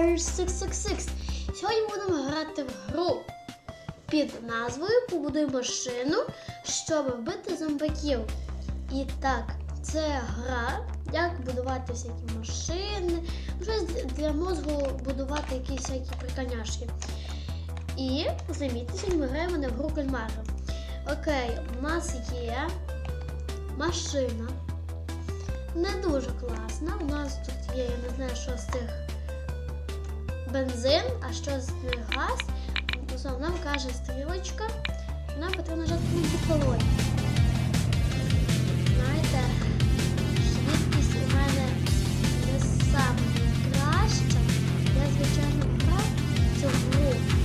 Fire 666. Сьогодні будемо грати в гру під назвою Побудуй машину, щоб вбити зомбаків. І так, це гра, як будувати всякі машини, щось для мозку будувати якісь всякі приконяшки. І замітьте, сьогодні ми граємо не в гру кальмара. Окей, у нас є машина. Не дуже класна. У нас тут є, я не знаю, що з тих бензин, а що з газ. Нам каже стрілочка, нам потрібно нажати кнопку. Знаєте, швидкість у мене не саме краща. Я, звичайно, брав цю гру.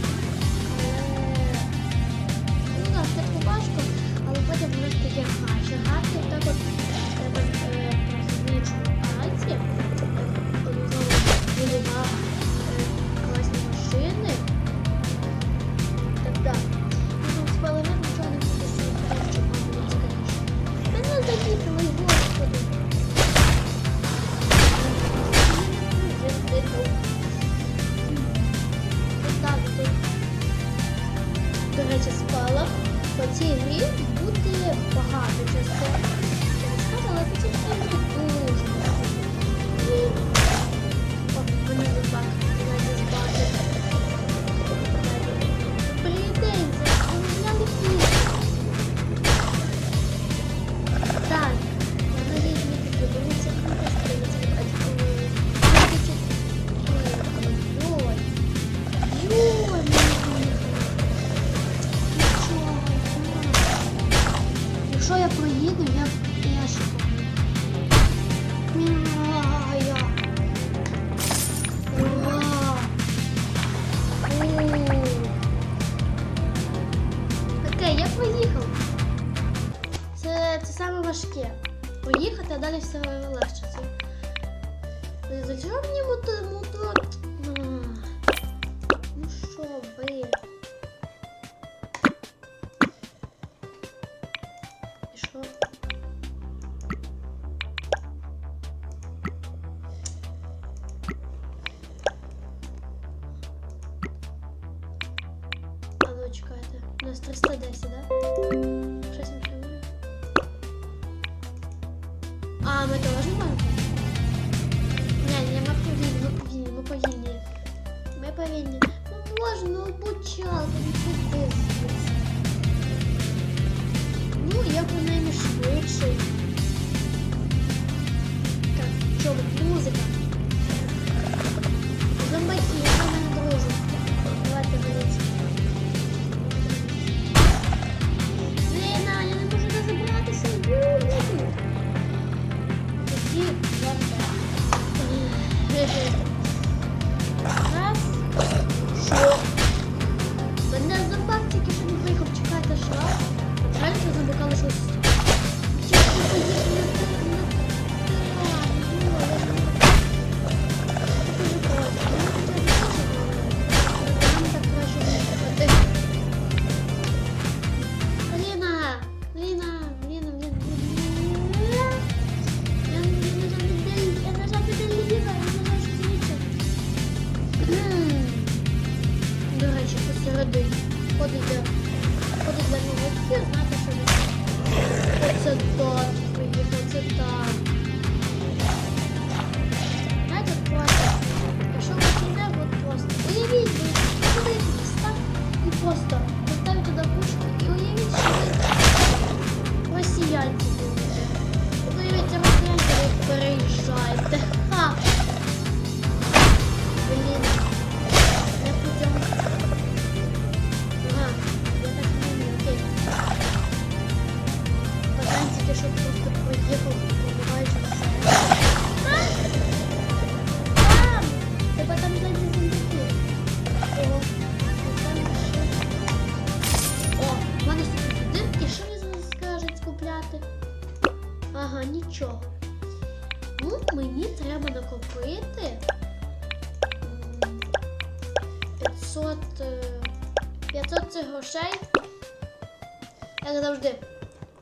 До речі, спалах по цій грі буде багато скажу, але по буде дуже багато. І... О, мені зубак, все легше. Це... За чого мені мотор? Ну що ви? А, ми теж можемо? Ні, ні, ми повільні, ми повільні, ми повільні. Ми повільні. Ну можна, ну обучалка, ну куди? Ну, я принаймні швидший. Так, що тут музика? Зомбаки,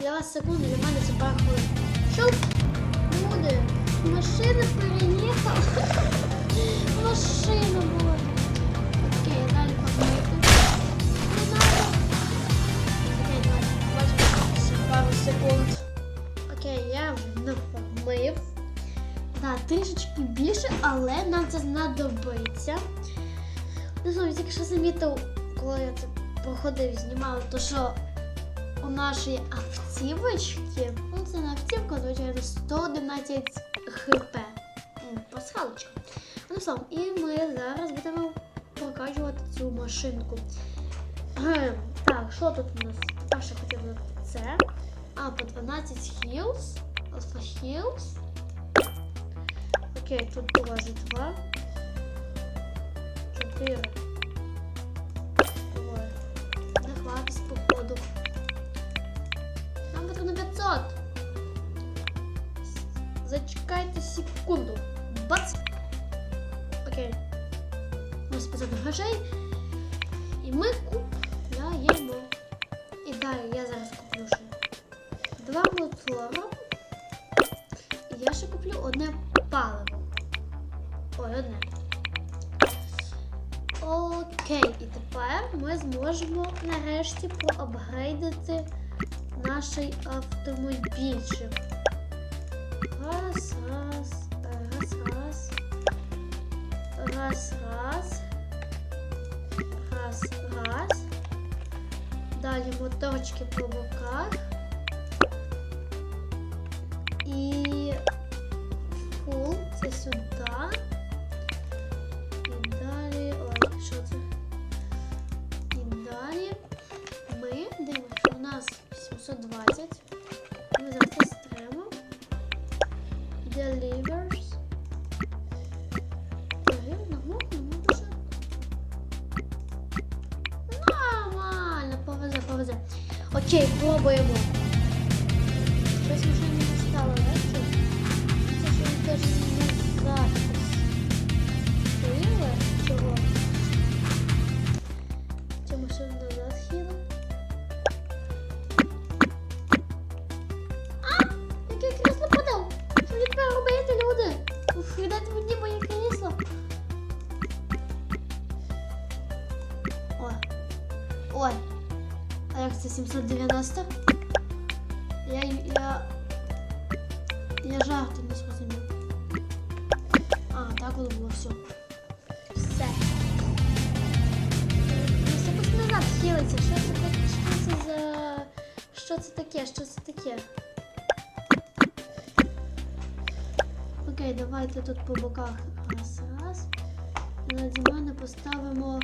Для вас секунди, для мене це хвилин. Що буде? Машина переїхала. машина була. Окей, далі помити. Не надо. Окей, далі. Бачимо, пару секунд. Окей, я помив. Да, трішечки більше, але нам це знадобиться. Знаю, тільки що замітив, коли я це проходив, знімав, то що у нашої автівочки, ну це не автівка, звичайно, 111 хп. Пасхалочка. Ну словом, і ми зараз будемо прокачувати цю машинку. Так, що тут у нас? Перше хотів це. А, по 12 heals. Alpha heals. Окей, тут була вже 2. 4. Окей, і тепер ми зможемо нарешті проапгрейдити наш автомобільчик. Раз, раз, раз, раз. Раз, раз. Раз, раз. Далі моторчики по боках. І фул це сюди. Окей, пробуємо. Щось вже не стало легше. Це ж він теж не захист. Хіли? Чого? Цю машину назад хіли? А! Яке крісло подав! Що мені тепер робити, люди? Віддайте мені моє крісло. Ой. Ой. А як це 790? Я, я, я жарти не зрозумів. А, так воно було все. Все. Все просто назад хилиться. Що це таке? Що це за... Що це таке? Що це таке? Окей, давайте тут по боках раз, раз. І наді мене поставимо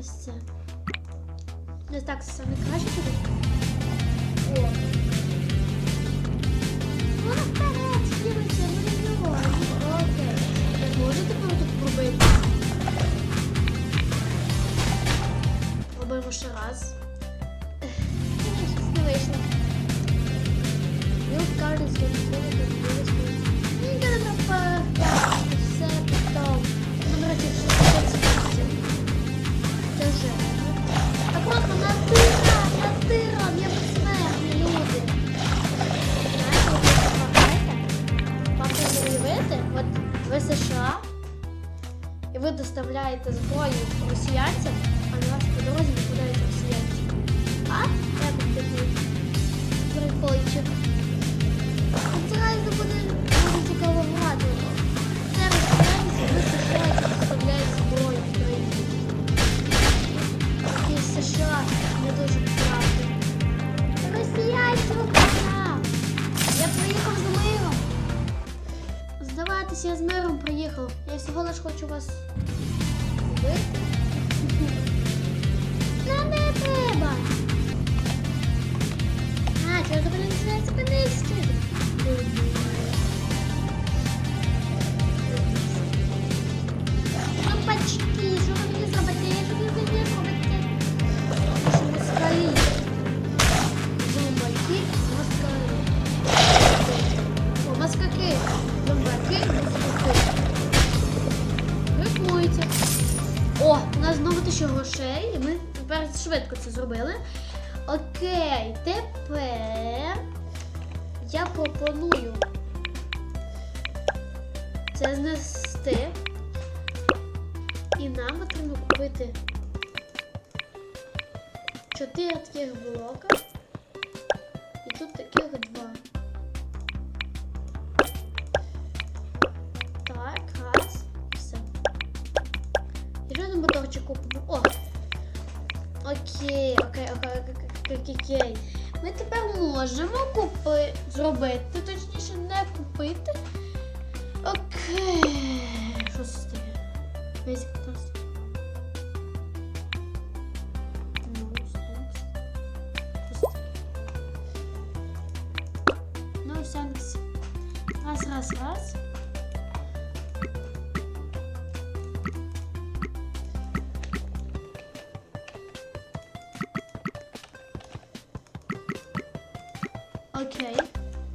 ось це. Ось так саме краще буде. Вона вперед, ну його. Можете тепер тут пробити? Робимо ще раз. Ех, Щось не вийшло. Build card is getting прикольчик? О, у нас знову тисяча грошей, і ми тепер швидко це зробили. Окей, тепер я пропоную це знести. І нам потрібно купити 4 таких блока. І моторчик купимо? О! Окей, окей, окей, окей, окей. Ми тепер можемо купити, зробити, точніше, не купити. Окей. Що це таке? Basic task. Ну, thanks. Раз, раз, раз. Окей.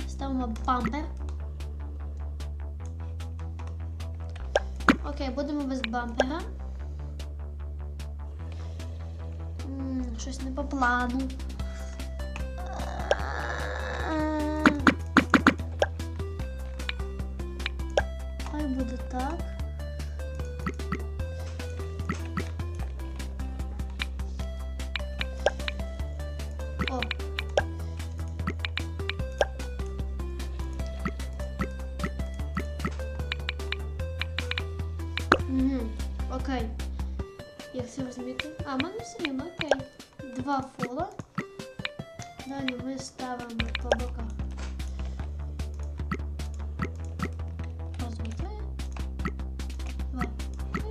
Ставимо бампер. Окей, будемо без бампера. М, Щось не по плану. Розуміти? А, в мене все рівно, окей. Два фола. Далі ми ставимо по боках. Раз, два, три. Два, три.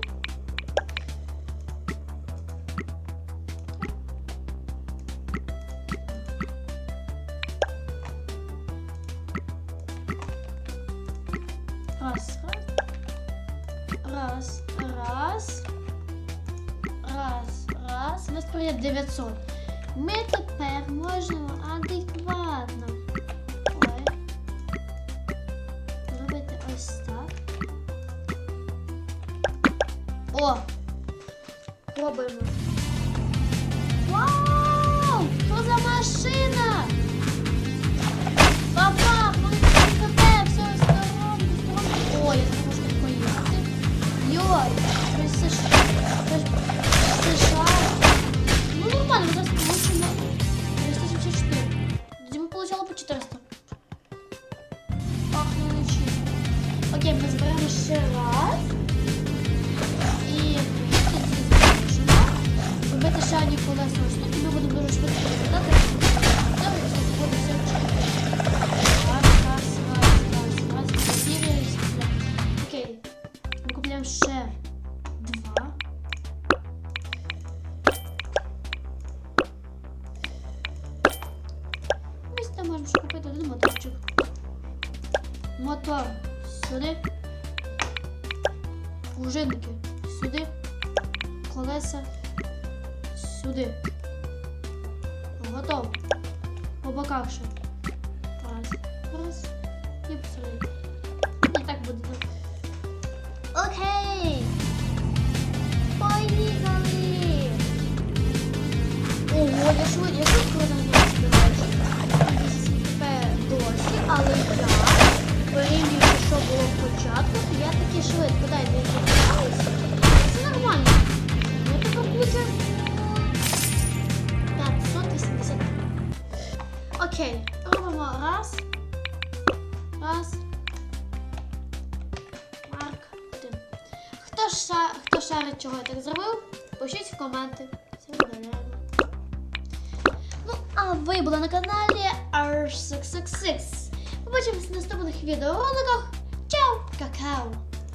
Раз, раз. Раз, раз. Раз, раз. У нас є 900. Ми тепер можемо адекватно. Ой. Зробити ось так. О! Пробуємо. Вау! Що за машина? Папа, Готово. По боках ще. Раз, раз. І посередині. І так буде. Окей. Поїхали. Ого, я швидко нагнався, до речі. Тепер досі, але я порівнюючи, що було спочатку, то я таки швидко. Дайте я на каналі R666. Побачимось в наступних відеороликах.